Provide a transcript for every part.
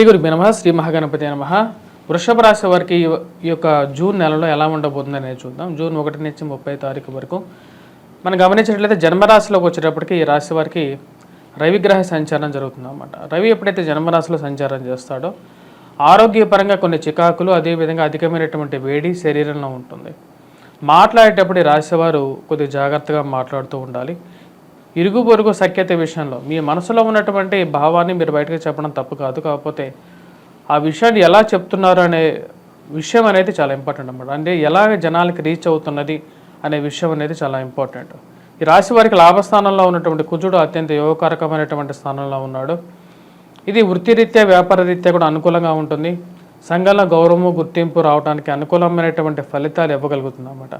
శ్రీ గురు నమ శ్రీ మహాగణపతి నమ. వృషభ రాశి వారికి ఈ యొక్క జూన్ నెలలో ఎలా ఉండబోతుంది అనేది చూద్దాం. జూన్ ఒకటి నుంచి ముప్పై తారీఖు వరకు. మనం గమనించినట్లయితే జన్మరాశిలోకి వచ్చేటప్పటికి ఈ రాశి వారికి రవిగ్రహ సంచారం జరుగుతుందన్నమాట. రవి ఎప్పుడైతే జన్మరాశిలో సంచారం చేస్తాడో ఆరోగ్యపరంగా కొన్ని చికాకులు అదేవిధంగా అధికమైనటువంటి వేడి శరీరంలో ఉంటుంది. మాట్లాడేటప్పుడు ఈ రాశివారు కొద్దిగా జాగ్రత్తగా మాట్లాడుతూ ఉండాలి. ఇరుగు పొరుగు సఖ్యత విషయంలో మీ మనసులో ఉన్నటువంటి భావాన్ని మీరు బయటకు చెప్పడం తప్పు కాదు. కాకపోతే ఆ విషయాన్ని ఎలా చెప్తున్నారు అనే విషయం అనేది చాలా ఇంపార్టెంట్ అనమాట అంటే ఎలా జనాలకి రీచ్ అవుతున్నది అనే విషయం అనేది చాలా ఇంపార్టెంట్. ఈ రాశి వారికి లాభస్థానంలో ఉన్నటువంటి కుజుడు అత్యంత యోగకారకమైనటువంటి స్థానంలో ఉన్నాడు. ఇది వృత్తిరీత్యా వ్యాపార రీత్యా కూడా అనుకూలంగా ఉంటుంది. సంఘంలో గౌరవము గుర్తింపు రావడానికి అనుకూలమైనటువంటి ఫలితాలు ఇవ్వగలుగుతుంది అన్నమాట.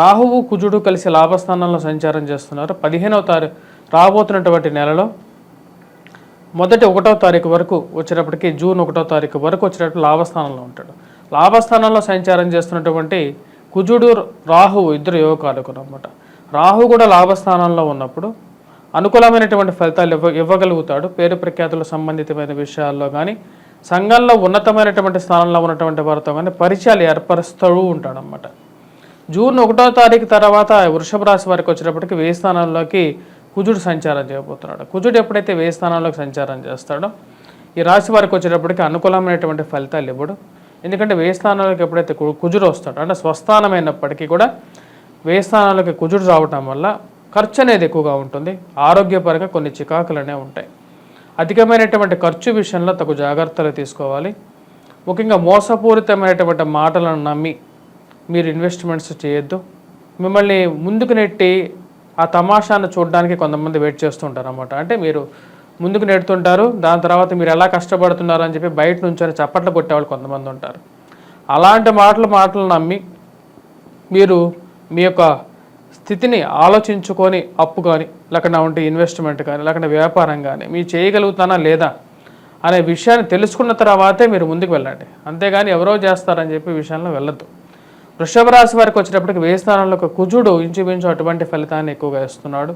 రాహువు కుజుడు కలిసి లాభస్థానంలో సంచారం చేస్తున్నారు. పదిహేనవ తారీఖు రాబోతున్నటువంటి నెలలో మొదటి ఒకటో తారీఖు వరకు వచ్చేటప్పటికి జూన్ ఒకటో తారీఖు వరకు వచ్చేటప్పుడు లాభస్థానంలో ఉంటాడు. లాభస్థానంలో సంచారం చేస్తున్నటువంటి కుజుడు రాహువు ఇద్దరు యువకాలకు అనమాట రాహు కూడా లాభస్థానంలో ఉన్నప్పుడు అనుకూలమైనటువంటి ఫలితాలు ఇవ్వ ఇవ్వగలుగుతాడు. పేరు ప్రఖ్యాతుల సంబంధితమైన విషయాల్లో కానీ సంఘంలో ఉన్నతమైనటువంటి స్థానంలో ఉన్నటువంటి వారితో కానీ పరిచయాలు ఏర్పరుస్తూ ఉంటాడనమాట జూన్ ఒకటో తారీఖు తర్వాత వృషభ రాశి వారికి వచ్చేటప్పటికి వేయి స్థానంలోకి కుజుడు సంచారం చేయబోతున్నాడు. కుజుడు ఎప్పుడైతే వేయి స్థానంలోకి సంచారం చేస్తాడో ఈ రాశి వారికి వచ్చేటప్పటికి అనుకూలమైనటువంటి ఫలితాలు ఇవ్వడు. ఎందుకంటే వేయి స్థానాలకు ఎప్పుడైతే కు- కుజుడు వస్తాడో అంటే స్వస్థానమైనప్పటికీ కూడా వేయి స్థానాలకి కుజుడు రావటం వల్ల ఖర్చు అనేది ఎక్కువగా ఉంటుంది. ఆరోగ్యపరంగా కొన్ని చికాకులు అనేవి ఉంటాయి. అధికమైనటువంటి ఖర్చు విషయంలో తగు జాగ్రత్తలు తీసుకోవాలి. ముఖ్యంగా మోసపూరితమైనటువంటి మాటలను నమ్మి మీరు ఇన్వెస్ట్మెంట్స్ చేయొద్దు. మిమ్మల్ని ముందుకు నెట్టి ఆ తమాషాను చూడడానికి కొంతమంది వెయిట్ చేస్తుంటారు అన్నమాట అంటే మీరు ముందుకు నెడుతుంటారు దాని తర్వాత మీరు ఎలా కష్టపడుతున్నారు అని చెప్పి బయట నుంచి చప్పట్లు కొట్టేవాళ్ళు కొంతమంది ఉంటారు. అలాంటి మాటలు మాటలు నమ్మి మీరు మీ యొక్క స్థితిని ఆలోచించుకొని అప్పు కానీ లేకుండా ఉంటే ఇన్వెస్ట్మెంట్ కానీ లేకుంటే వ్యాపారం కానీ మీరు చేయగలుగుతానా లేదా అనే విషయాన్ని తెలుసుకున్న తర్వాతే మీరు ముందుకు వెళ్ళండి. అంతేగాని ఎవరో చేస్తారని చెప్పి విషయంలో వెళ్ళద్దు. వృషభ రాశి వారికి వచ్చేటప్పటికి వేయి స్థానంలో కుజుడు ఇంచుమించు అటువంటి ఫలితాన్ని ఎక్కువగా ఇస్తున్నాడు.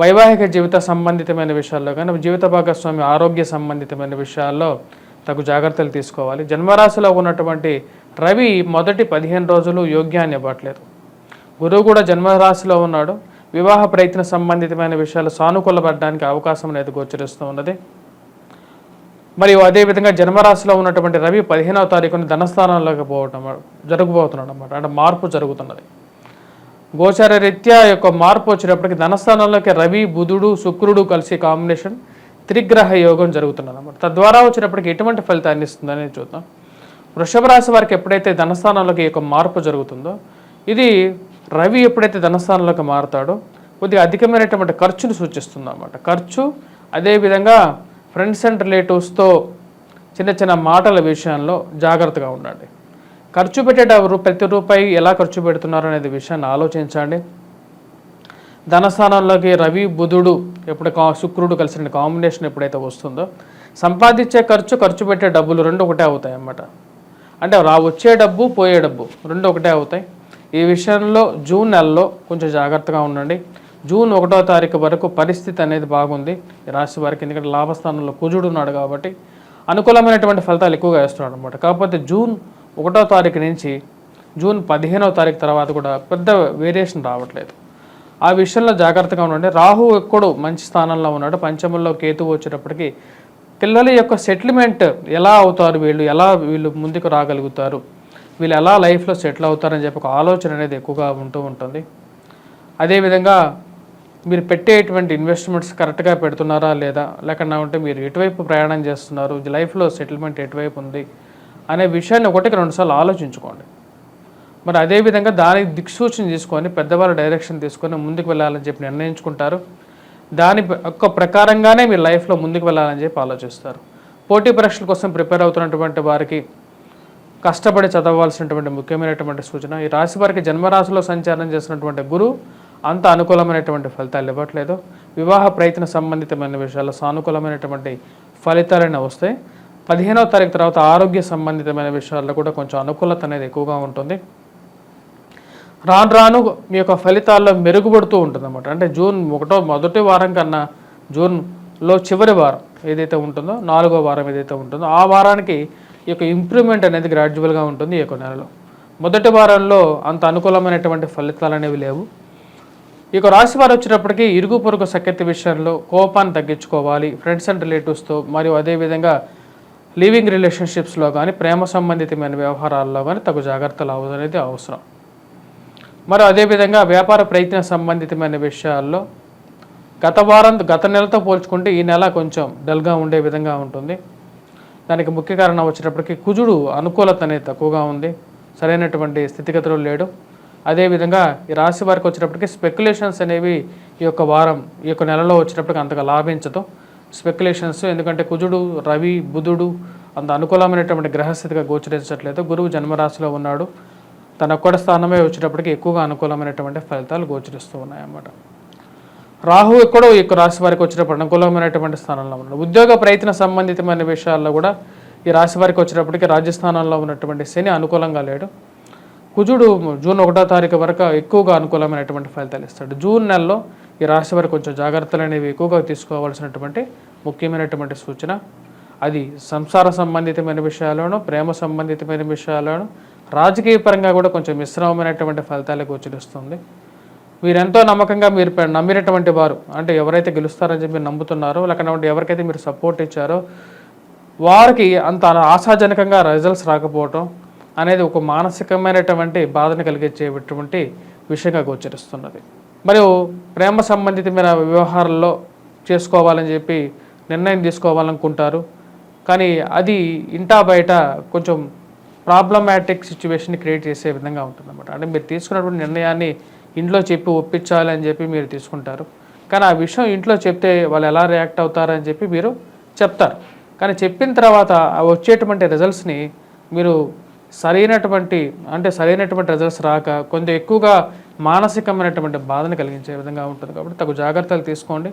వైవాహిక జీవిత సంబంధితమైన విషయాల్లో కానీ జీవిత భాగస్వామి ఆరోగ్య సంబంధితమైన విషయాల్లో తగు జాగ్రత్తలు తీసుకోవాలి. జన్మరాశిలో ఉన్నటువంటి రవి మొదటి పదిహేను రోజులు యోగ్యాన్ని ఇవ్వట్లేదు. గురువు కూడా జన్మరాశిలో ఉన్నాడు. వివాహ ప్రయత్న సంబంధితమైన విషయాలు సానుకూలపడడానికి అవకాశం అనేది గోచరిస్తూ ఉన్నది. మరియు అదేవిధంగా జన్మరాశిలో ఉన్నటువంటి రవి పదిహేనవ తారీఖున ధనస్థానంలోకి పోవటం జరగబోతున్నాడు అనమాట అంటే మార్పు జరుగుతున్నది. గోచార రీత్యా యొక్క మార్పు వచ్చినప్పటికీ ధనస్థానంలోకి రవి బుధుడు శుక్రుడు కలిసి కాంబినేషన్ త్రిగ్రహ యోగం జరుగుతున్నది అనమాట తద్వారా వచ్చినప్పటికీ ఎటువంటి ఫలితాన్ని ఇస్తుందని చూద్దాం. వృషభ రాశి వారికి ఎప్పుడైతే ధనస్థానంలోకి యొక్క మార్పు జరుగుతుందో ఇది రవి ఎప్పుడైతే ధనస్థానంలోకి మారుతాడో కొద్దిగా అధికమైనటువంటి ఖర్చును సూచిస్తుంది అన్నమాట ఖర్చు అదేవిధంగా ఫ్రెండ్స్ అండ్ రిలేటివ్స్తో చిన్న చిన్న మాటల విషయంలో జాగ్రత్తగా ఉండండి. ఖర్చు పెట్టేటప్పుడు ప్రతి రూపాయి ఎలా ఖర్చు పెడుతున్నారు అనేది విషయాన్ని ఆలోచించండి. ధనస్థానంలోకి రవి బుధుడు ఎప్పుడు కా శుక్రుడు కలిసిన కాంబినేషన్ ఎప్పుడైతే వస్తుందో సంపాదించే ఖర్చు ఖర్చు పెట్టే డబ్బులు రెండు ఒకటే అవుతాయి అన్నమాట. అంటే రా వచ్చే డబ్బు పోయే డబ్బు రెండు ఒకటే అవుతాయి. ఈ విషయంలో జూన్ నెలలో కొంచెం జాగ్రత్తగా ఉండండి. జూన్ ఒకటో తారీఖు వరకు పరిస్థితి అనేది బాగుంది. రాశి వారికి ఎందుకంటే లాభస్థానంలో కుజుడు ఉన్నాడు కాబట్టి అనుకూలమైనటువంటి ఫలితాలు ఎక్కువగా వేస్తున్నాడు అనమాట కాకపోతే జూన్ ఒకటో తారీఖు నుంచి జూన్ పదిహేనవ తారీఖు తర్వాత కూడా పెద్ద వేరియేషన్ రావట్లేదు. ఆ విషయంలో జాగ్రత్తగా ఉండండి. రాహు ఎక్కడు మంచి స్థానంలో ఉన్నాడు. పంచమంలో కేతువు వచ్చేటప్పటికి పిల్లల యొక్క సెటిల్మెంట్ ఎలా అవుతారు? వీళ్ళు ఎలా వీళ్ళు ముందుకు రాగలుగుతారు? వీళ్ళు ఎలా లైఫ్లో సెటిల్ అవుతారని చెప్పి ఒక ఆలోచన అనేది ఎక్కువగా ఉంటూ ఉంటుంది. అదేవిధంగా మీరు పెట్టేటువంటి ఇన్వెస్ట్మెంట్స్ కరెక్ట్గా పెడుతున్నారా లేదా? లేకుండా ఉంటే మీరు ఎటువైపు ప్రయాణం చేస్తున్నారు? లైఫ్లో సెటిల్మెంట్ ఎటువైపు ఉంది? అనే విషయాన్ని ఒకటికి రెండుసార్లు ఆలోచించుకోండి. మరి అదేవిధంగా దానికి దిక్సూచన తీసుకొని పెద్దవాళ్ళ డైరెక్షన్ తీసుకొని ముందుకు వెళ్ళాలని చెప్పి నిర్ణయించుకుంటారు. దాని యొక్క ప్రకారంగానే మీరు లైఫ్లో ముందుకు వెళ్ళాలని చెప్పి ఆలోచిస్తారు. పోటీ పరీక్షల కోసం ప్రిపేర్ అవుతున్నటువంటి వారికి కష్టపడి చదవాల్సినటువంటి ముఖ్యమైనటువంటి సూచన ఈ రాశి వారికి జన్మరాశిలో సంచారం చేసినటువంటి గురువు అంత అనుకూలమైనటువంటి ఫలితాలు ఇవ్వట్లేదు. వివాహ ప్రయత్న సంబంధితమైన విషయాల్లో సానుకూలమైనటువంటి ఫలితాలైనా వస్తాయి. పదిహేనవ తారీఖు తర్వాత ఆరోగ్య సంబంధితమైన విషయాల్లో కూడా కొంచెం అనుకూలత అనేది ఎక్కువగా ఉంటుంది. రాను రాను మీ యొక్క ఫలితాల్లో మెరుగుపడుతూ ఉంటుంది అనమాట అంటే జూన్ ఒకటో మొదటి వారం కన్నా జూన్లో చివరి వారం ఏదైతే ఉంటుందో నాలుగో వారం ఏదైతే ఉంటుందో ఆ వారానికి ఈ యొక్క ఇంప్రూవ్మెంట్ అనేది గ్రాడ్యువల్గా ఉంటుంది ఈ యొక్క నెలలో. మొదటి వారంలో అంత అనుకూలమైనటువంటి ఫలితాలు అనేవి లేవు. ఇక రాశి వారు వచ్చినప్పటికీ ఇరుగు పొరుగు సఖ్యత విషయంలో కోపాన్ని తగ్గించుకోవాలి. ఫ్రెండ్స్ అండ్ రిలేటివ్స్తో మరియు అదేవిధంగా లివింగ్ రిలేషన్షిప్స్లో కానీ ప్రేమ సంబంధితమైన వ్యవహారాల్లో కానీ తగు జాగ్రత్తలు అనేది అవసరం. మరి అదేవిధంగా వ్యాపార ప్రయత్న సంబంధితమైన విషయాల్లో గత వారం గత నెలతో పోల్చుకుంటే ఈ నెల కొంచెం డల్గా ఉండే విధంగా ఉంటుంది. దానికి ముఖ్య కారణం వచ్చినప్పటికీ కుజుడు అనుకూలత అనేది తక్కువగా ఉంది. సరైనటువంటి స్థితిగతులు లేడు. అదేవిధంగా ఈ రాశి వారికి వచ్చినప్పటికీ స్పెక్యులేషన్స్ అనేవి ఈ యొక్క వారం ఈ యొక్క నెలలో వచ్చినప్పటికి అంతగా లాభించదు. స్పెక్యులేషన్స్ ఎందుకంటే కుజుడు రవి బుధుడు అంత అనుకూలమైనటువంటి గ్రహస్థితిగా గోచరించట్లేదు. గురువు జన్మరాశిలో ఉన్నాడు. తన ఒక్కడ స్థానమే వచ్చేటప్పటికి ఎక్కువగా అనుకూలమైనటువంటి ఫలితాలు గోచరిస్తూ ఉన్నాయన్నమాట. రాహు ఎక్కడో ఈ రాశి వారికి వచ్చేటప్పుడు అనుకూలమైనటువంటి స్థానంలో ఉన్నాడు. ఉద్యోగ ప్రయత్న సంబంధితమైన విషయాల్లో కూడా ఈ రాశి వారికి వచ్చేటప్పటికి రాజస్థానంలో ఉన్నటువంటి శని అనుకూలంగా లేడు. కుజుడు జూన్ ఒకటో తారీఖు వరకు ఎక్కువగా అనుకూలమైనటువంటి ఫలితాలు ఇస్తాడు. జూన్ నెలలో ఈ రాశి వారికి కొంచెం జాగ్రత్తలు అనేవి ఎక్కువగా తీసుకోవాల్సినటువంటి ముఖ్యమైనటువంటి సూచన. అది సంసార సంబంధితమైన విషయాలను ప్రేమ సంబంధితమైన విషయాలను రాజకీయ పరంగా కూడా కొంచెం మిశ్రమమైనటువంటి ఫలితాలకు గోచరిస్తుంది. మీరెంతో నమ్మకంగా మీరు నమ్మినటువంటి వారు అంటే ఎవరైతే గెలుస్తారని చెప్పి మీరు నమ్ముతున్నారో లేకపోతే ఎవరికైతే మీరు సపోర్ట్ ఇచ్చారో వారికి అంత ఆశాజనకంగా రిజల్ట్స్ రాకపోవటం అనేది ఒక మానసికమైనటువంటి బాధను కలిగించేటువంటి విషయంగా గోచరిస్తున్నది. మరియు ప్రేమ సంబంధితమైన వ్యవహారాల్లో చేసుకోవాలని చెప్పి నిర్ణయం తీసుకోవాలనుకుంటారు. కానీ అది ఇంటా బయట కొంచెం ప్రాబ్లమాటిక్ సిచ్యువేషన్ క్రియేట్ చేసే విధంగా ఉంటుందన్నమాట. అంటే మీరు తీసుకున్నటువంటి నిర్ణయాన్ని ఇంట్లో చెప్పి ఒప్పించాలి అని చెప్పి మీరు తీసుకుంటారు. కానీ ఆ విషయం ఇంట్లో చెప్తే వాళ్ళు ఎలా రియాక్ట్ అవుతారని చెప్పి మీరు చెప్తారు. కానీ చెప్పిన తర్వాత వచ్చేటువంటి రిజల్ట్స్ని మీరు సరైనటువంటి అంటే సరైనటువంటి రిజల్ట్స్ రాక కొంచెం ఎక్కువగా మానసికమైనటువంటి బాధను కలిగించే విధంగా ఉంటుంది. కాబట్టి తగు జాగ్రత్తలు తీసుకోండి.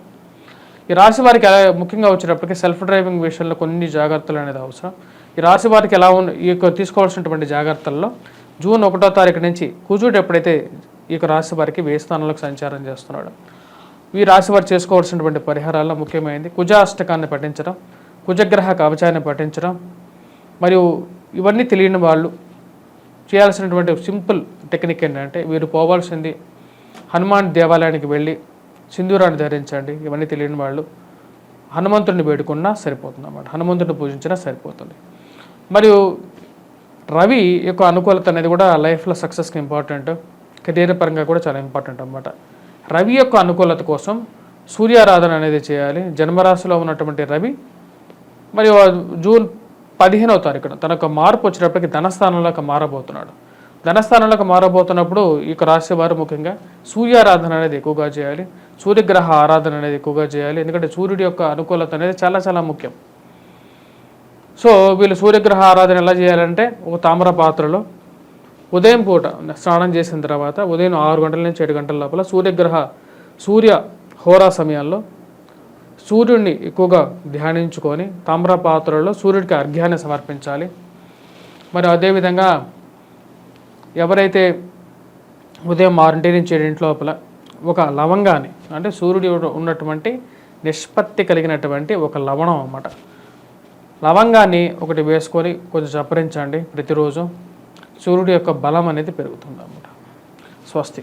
ఈ రాశి వారికి ఎలా ముఖ్యంగా వచ్చేటప్పటికి సెల్ఫ్ డ్రైవింగ్ విషయంలో కొన్ని జాగ్రత్తలు అనేది అవసరం. ఈ రాశి వారికి ఎలా ఉన్న ఈ యొక్క తీసుకోవాల్సినటువంటి జాగ్రత్తల్లో జూన్ ఒకటో తారీఖు నుంచి కుజుడు ఎప్పుడైతే ఈ యొక్క రాశి వారికి వేయి సంచారం చేస్తున్నాడు ఈ రాశి వారు చేసుకోవాల్సినటువంటి పరిహారాల్లో ముఖ్యమైనది కుజాష్టకాన్ని పఠించడం కుజగ్రహ కవచాన్ని పఠించడం మరియు ఇవన్నీ తెలియని వాళ్ళు చేయాల్సినటువంటి సింపుల్ టెక్నిక్ ఏంటంటే వీరు పోవాల్సింది హనుమాన్ దేవాలయానికి వెళ్ళి సింధూరాన్ని ధరించండి ఇవన్నీ తెలియని వాళ్ళు. హనుమంతుడిని వేడుకున్నా సరిపోతుంది అన్నమాట. హనుమంతుడిని పూజించినా సరిపోతుంది. మరియు రవి యొక్క అనుకూలత అనేది కూడా లైఫ్లో సక్సెస్కి ఇంపార్టెంట్. కెరీర్ పరంగా కూడా చాలా ఇంపార్టెంట్ అనమాట రవి యొక్క అనుకూలత కోసం సూర్యారాధన అనేది చేయాలి. జన్మరాశిలో ఉన్నటువంటి రవి మరియు జూన్ పదిహేనవ తారీఖున తన యొక్క మార్పు వచ్చినప్పటికీ ధనస్థానంలోకి మారబోతున్నాడు. ధనస్థానంలోకి మారబోతున్నప్పుడు ఈ యొక్క రాశి వారు ముఖ్యంగా సూర్యారాధన అనేది ఎక్కువగా చేయాలి సూర్యగ్రహ ఆరాధన అనేది ఎక్కువగా చేయాలి ఎందుకంటే సూర్యుడి యొక్క అనుకూలత అనేది చాలా చాలా ముఖ్యం. సో వీళ్ళు సూర్యగ్రహ ఆరాధన ఎలా చేయాలంటే ఒక తామర పాత్రలో ఉదయం పూట స్నానం చేసిన తర్వాత ఉదయం ఆరు గంటల నుంచి ఏడు గంటల లోపల సూర్యగ్రహ సూర్య హోరా సమయాల్లో సూర్యుడిని ఎక్కువగా ధ్యానించుకొని తామ్ర పాత్రలో సూర్యుడికి అర్ఘ్యాన్ని సమర్పించాలి. మరి అదేవిధంగా ఎవరైతే ఉదయం ఆరింటి నుంచి ఏడింటి లోపల ఒక లవంగాన్ని అంటే సూర్యుడి ఉన్నటువంటి నిష్పత్తి కలిగినటువంటి ఒక లవణం అన్నమాట. లవంగాన్ని ఒకటి వేసుకొని కొంచెం చప్పరించండి. ప్రతిరోజు సూర్యుడి యొక్క బలం అనేది పెరుగుతుంది అన్నమాట స్వస్తి.